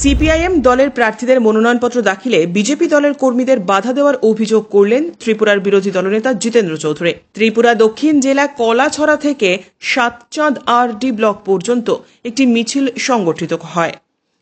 CPIM দলের প্রার্থীদের মনোনয়নপত্র দাখিলে বিজেপি দলের কর্মীদের বাধা দেওয়ার অভিযোগ করলেন ত্রিপুরার বিরোধী দলনেতা জিতেন্দ্র চৌধুরী। ত্রিপুরা দক্ষিণ জেলা কলাছড়া থেকে সাতচাঁদ আর ডি ব্লক পর্যন্ত একটি মিছিল সংগঠিত হয়।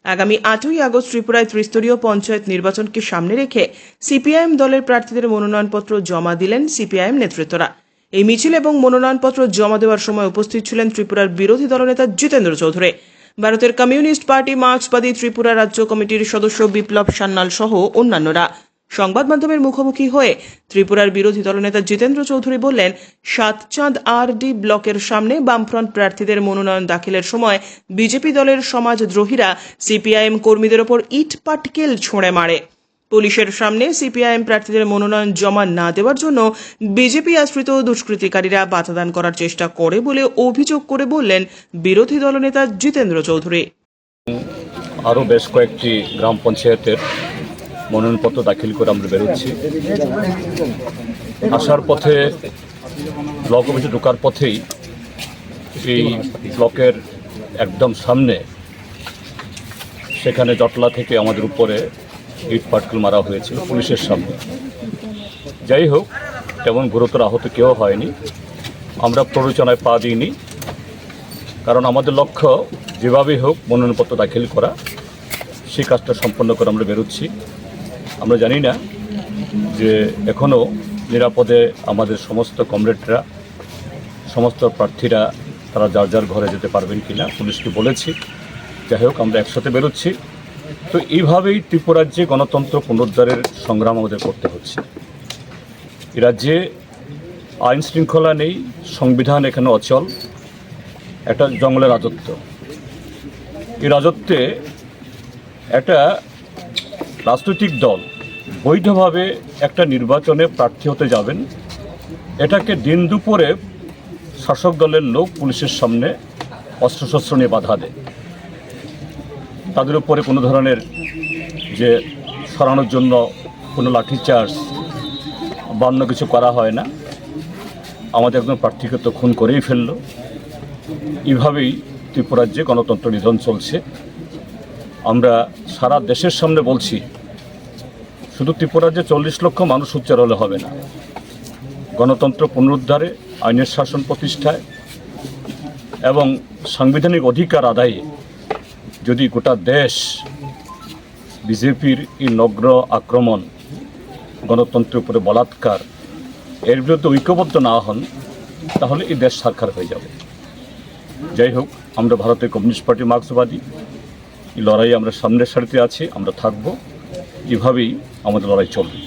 আগামী আটই আগস্ট ত্রিপুরায় ত্রিস্তরীয় পঞ্চায়েত নির্বাচনকে সামনে রেখে সিপিআইএম দলের প্রার্থীদের মনোনয়নপত্র জমা দিলেন সিপিআইএম নেতৃত্বরা। এই মিছিল এবং মনোনয়নপত্র জমা দেওয়ার সময় উপস্থিত ছিলেন ত্রিপুরার বিরোধী দলনেতা জিতেন্দ্র চৌধুরী। ভারতের কমিউনিস্ট পার্টি মার্ক্সবাদী ত্রিপুরা রাজ্য কমিটির সদস্য বিপ্লব সান্যাল সহ অন্যান্যরা। সংবাদ মাধ্যমের মুখোমুখি হয়ে ত্রিপুরার বিরোধী দলনেতা জিতেন্দ্র চৌধুরী বললেন, সাতচাঁদ আর ডি ব্লকের সামনে বামফ্রন্ট প্রার্থীদের মনোনয়ন দাখিলের সময় বিজেপি দলের সমাজদ্রোহীরা সিপিআইএম কর্মীদের ওপর ইট পাটকেল ছোঁড়ে মারে। পুলিশের সামনে সিপিআইএম প্রার্থীদের মনোনয়ন জমা না দেওয়ার জন্য বিজেপি আশ্রিত দুষ্কৃতিকারীরা বাধাদান করার চেষ্টা করে বলে অভিযোগ করে বললেন বিরোধী দলনেতা জিতেন্দ্র চৌধুরী। আরও বেশ কয়েকটি গ্রাম পঞ্চায়েতের মনোনয়নপত্র দাখিল করে আমরা বেরোচ্ছি। আসার পথে ব্লক অফিসে ঢোকার পথেই এই ব্লকের একদম সামনে সেখানে জটলা থেকে আমাদের উপরে ইট পাটকেল মারা হয়েছিল পুলিশের সামনে। যাই হোক, তেমন গুরুতর আহত কেউ হয়নি। আমরা প্ররোচনায় পা দিইনি। কারণ আমাদের লক্ষ্য যেভাবেই হোক মনোনয়নপত্র দাখিল করা, সেই কাজটা সম্পন্ন করে আমরা বেরোচ্ছি। আমরা জানি না যে এখনও নিরাপদে আমাদের সমস্ত কমরেডরা, সমস্ত প্রার্থীরা, তারা যার যার ঘরে যেতে পারবেন কি না পুলিশকে বলেছি। যাই হোক, আমরা একসাথে বেরোচ্ছি। তো এইভাবেই ত্রিপুরাজ্যে গণতন্ত্র পুনরুদ্ধারের সংগ্রাম আমাদের করতে হচ্ছে। এ রাজ্যে আইন শৃঙ্খলা নেই, সংবিধান এখানে অচল, একটা জঙ্গলের রাজত্ব। এই রাজত্বে একটা রাজনৈতিক দল বৈধভাবে একটা নির্বাচনে প্রার্থী হতে যাবেন। এটাকে দিন দুপুরে শাসক দলের লোক পুলিশের সামনে অস্ত্রশস্ত্র নিয়ে বাধা দেয়। তাদের উপরে কোনো ধরনের যে সরানোর জন্য কোনো লাঠিচার্জ বা অন্য কিছু করা হয় না। আমাদের একজন প্রার্থীকে তো খুন করেই ফেলল। এইভাবেই ত্রিপুরাজ্যে গণতন্ত্র নিধন চলছে। আমরা সারা দেশের সামনে বলছি, শুধু ত্রিপুরাজ্যে চল্লিশ লক্ষ মানুষ উচ্চার হলে হবে না। গণতন্ত্র পুনরুদ্ধারে, আইনের শাসন প্রতিষ্ঠায় এবং সাংবিধানিক অধিকার আদায়ে যদি গোটা দেশ বিজেপির এই নগ্ন আক্রমণ গণতন্ত্রের উপরে বলাৎকার, এর বিরুদ্ধে ঐক্যবদ্ধ না হন, তাহলে এই দেশ সাক্ষার হয়ে যাবে। যাই হোক, আমরা ভারতের কমিউনিস্ট পার্টি মার্ক্সবাদী। এই লড়াই আমরা সামনের সারিতে আছি, আমরা থাকব। এভাবেই আমাদের লড়াই চলবে।